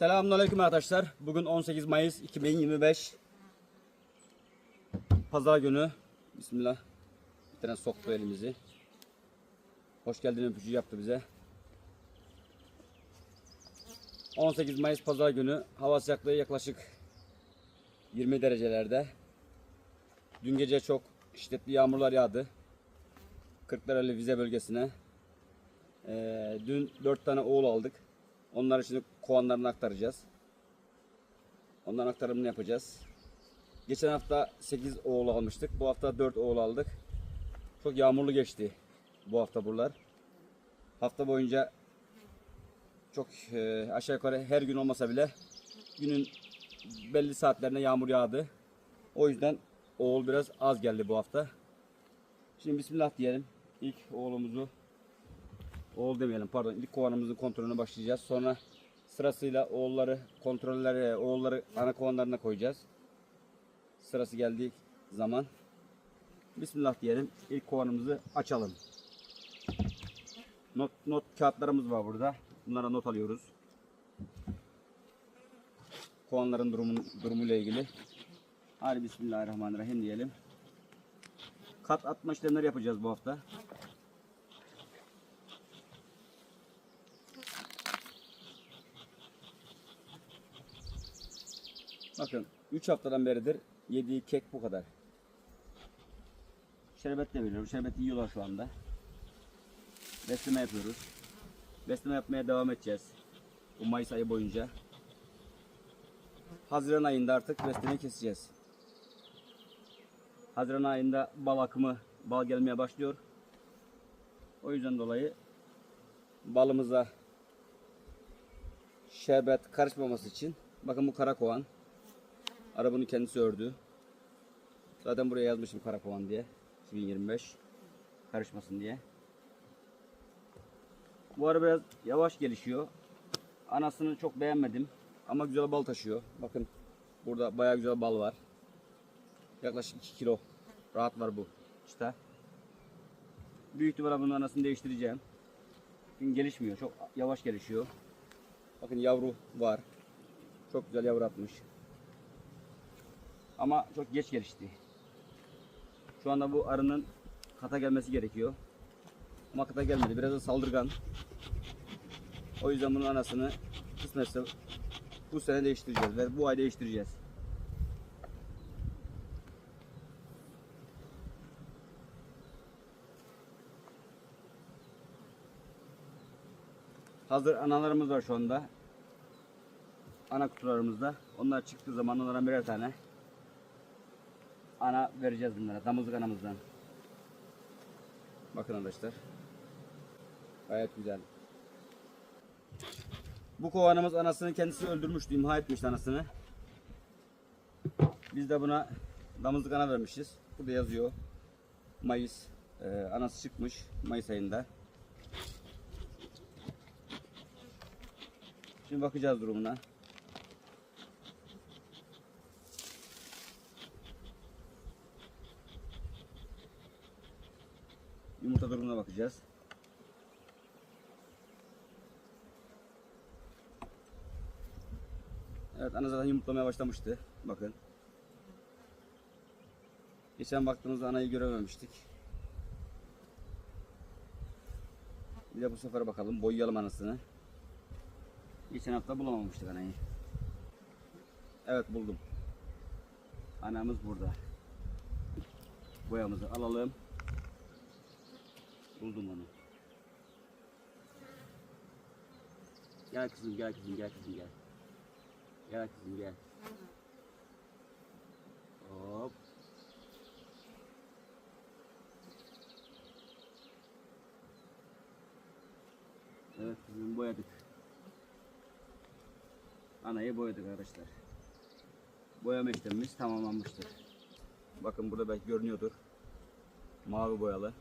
Selamünaleyküm arkadaşlar. Bugün 18 Mayıs 2025. Pazar günü. Bismillah. Bir tane soktu elimizi. Hoş geldin öpücüğü yaptı bize. 18 Mayıs Pazar günü. Hava sıcaklığı yaklaşık 20 derecelerde. Dün gece çok şiddetli yağmurlar yağdı. Kırklareli vize bölgesine. Ee, dün 4 tane oğul aldık. Onları şimdi kovanlarına aktaracağız. Onların aktarımını yapacağız. Geçen hafta 8 oğul almıştık. Bu hafta 4 oğul aldık. Çok yağmurlu geçti bu hafta buralar. Hafta boyunca çok e, aşağı yukarı her gün olmasa bile günün belli saatlerinde yağmur yağdı. O yüzden oğul biraz az geldi bu hafta. Şimdi bismillah diyelim. İlk oğlumuzu oğul demeyelim pardon ilk kovanımızın kontrolüne başlayacağız. Sonra sırasıyla oğulları kontrolleri oğulları ana kovanlarına koyacağız. Sırası geldiği zaman Bismillah diyelim. İlk kovanımızı açalım. Not, not kağıtlarımız var burada. Bunlara not alıyoruz. Kovanların durumun, durumuyla ilgili. Hadi Bismillahirrahmanirrahim diyelim. Kat atma işlemleri yapacağız bu hafta. Bakın 3 haftadan beridir yediği kek bu kadar. Şerbet de veriyorum. Şerbet yiyorlar şu anda. Besleme yapıyoruz. Besleme yapmaya devam edeceğiz. Bu Mayıs ayı boyunca. Haziran ayında artık beslemeyi keseceğiz. Haziran ayında bal akımı, bal gelmeye başlıyor. O yüzden dolayı balımıza şerbet karışmaması için bakın bu kara kovan. Arabanın kendisi ördü. Zaten buraya yazmışım kara kovan diye. 2025 karışmasın diye. Bu araba biraz yavaş gelişiyor. Anasını çok beğenmedim ama güzel bal taşıyor. Bakın burada bayağı güzel bal var. Yaklaşık 2 kilo rahat var bu işte. Büyük ihtimalle bunun anasını değiştireceğim. Çünkü gelişmiyor. Çok yavaş gelişiyor. Bakın yavru var. Çok güzel yavru atmış. Ama çok geç gelişti. Şu anda bu arının kata gelmesi gerekiyor. Ama kata gelmedi. Biraz da saldırgan. O yüzden bunun anasını kısmetse bu sene değiştireceğiz ve bu ay değiştireceğiz. Hazır analarımız var şu anda. Ana kutularımızda. Onlar çıktığı zaman onlara birer tane ana vereceğiz bunlara. Damızlık anamızdan. Bakın arkadaşlar. Gayet güzel. Bu kovanımız anasını kendisi öldürmüştü. imha etmişti anasını. Biz de buna damızlık ana vermişiz. Burada yazıyor. Mayıs. Ee, anası çıkmış Mayıs ayında. Şimdi bakacağız durumuna. Yumurta durumuna bakacağız. Evet ana zaten yumurtlamaya başlamıştı. Bakın. Geçen baktığımızda anayı görememiştik. Bir de bu sefer bakalım boyayalım anasını. Geçen hafta bulamamıştık anayı. Evet buldum. Anamız burada. Boyamızı alalım. Buldum onu. Gel kızım gel kızım gel kızım gel. Gel kızım gel. Hop. Evet kızım boyadık. Anayı boyadık arkadaşlar. Boyama işlemimiz tamamlanmıştır. Bakın burada belki görünüyordur. Mavi boyalı.